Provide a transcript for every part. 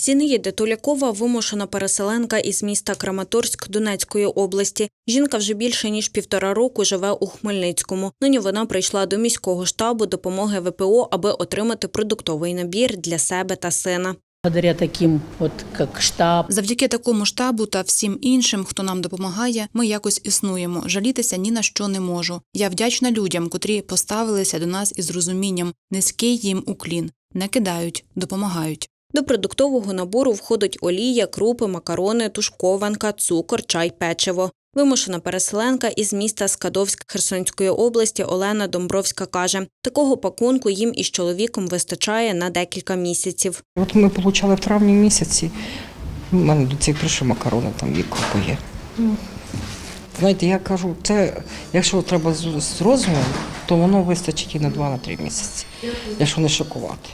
Зінаїда Тулякова вимушена переселенка із міста Краматорськ Донецької області. Жінка вже більше ніж півтора року живе у Хмельницькому. Нині вона прийшла до міського штабу допомоги ВПО, аби отримати продуктовий набір для себе та сина. Благодаря таким, вот как штаб, Завдяки такому штабу та всім іншим, хто нам допомагає, ми якось існуємо. Жалітися ні на що не можу. Я вдячна людям, котрі поставилися до нас із розумінням. Низький їм уклін. Не кидають, допомагають. До продуктового набору входить олія, крупи, макарони, тушкованка, цукор, чай, печиво. Вимушена переселенка із міста Скадовськ Херсонської області Олена Домбровська каже, такого пакунку їм із чоловіком вистачає на декілька місяців. От ми отримали в травні місяці. У мене до цих прийшли макарони, там є крупи є. Ну, Знаєте, я кажу, це якщо треба з, з розумом, то воно вистачить і на 2-3 місяці, якщо не шокувати.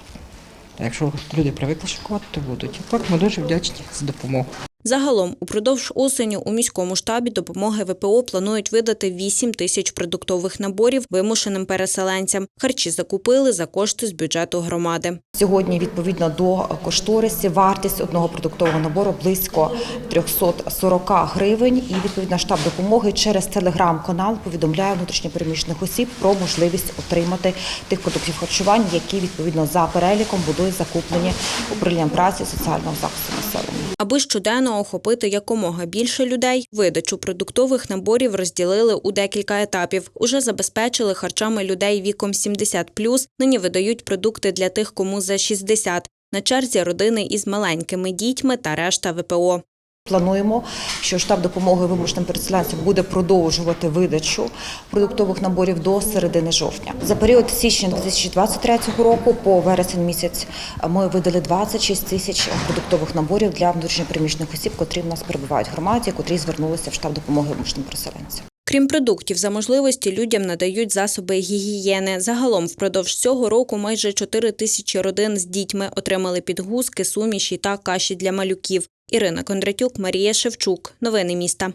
Якщо люди привикли шокувати, то будуть. Так ми дуже вдячні за допомогу. Загалом, упродовж осені у міському штабі допомоги ВПО планують видати 8 тисяч продуктових наборів вимушеним переселенцям. Харчі закупили за кошти з бюджету громади. Сьогодні, відповідно до кошторисів, вартість одного продуктового набору близько 340 гривень. І відповідно штаб допомоги через телеграм-канал повідомляє внутрішньопереміщених осіб про можливість отримати тих продуктів харчування, які відповідно за переліком будуть закуплені управлінням праці соціального захисту населення. Аби щоденно охопити якомога більше людей, видачу продуктових наборів розділили у декілька етапів. Уже забезпечили харчами людей віком 70+, нині видають продукти для тих, кому за 60. На черзі родини із маленькими дітьми та решта ВПО. Плануємо, що штаб допомоги вимушеним переселенцям буде продовжувати видачу продуктових наборів до середини жовтня. За період січня 2023 року по вересень місяць ми видали 26 тисяч продуктових наборів для внутрішньопереміщених осіб, котрі в нас перебувають в громаді, котрі звернулися в штаб допомоги вимушеним переселенцям. Крім продуктів, за можливості людям надають засоби гігієни. Загалом впродовж цього року майже 4 тисячі родин з дітьми отримали підгузки, суміші та каші для малюків. Ірина Кондратюк, Марія Шевчук. Новини міста.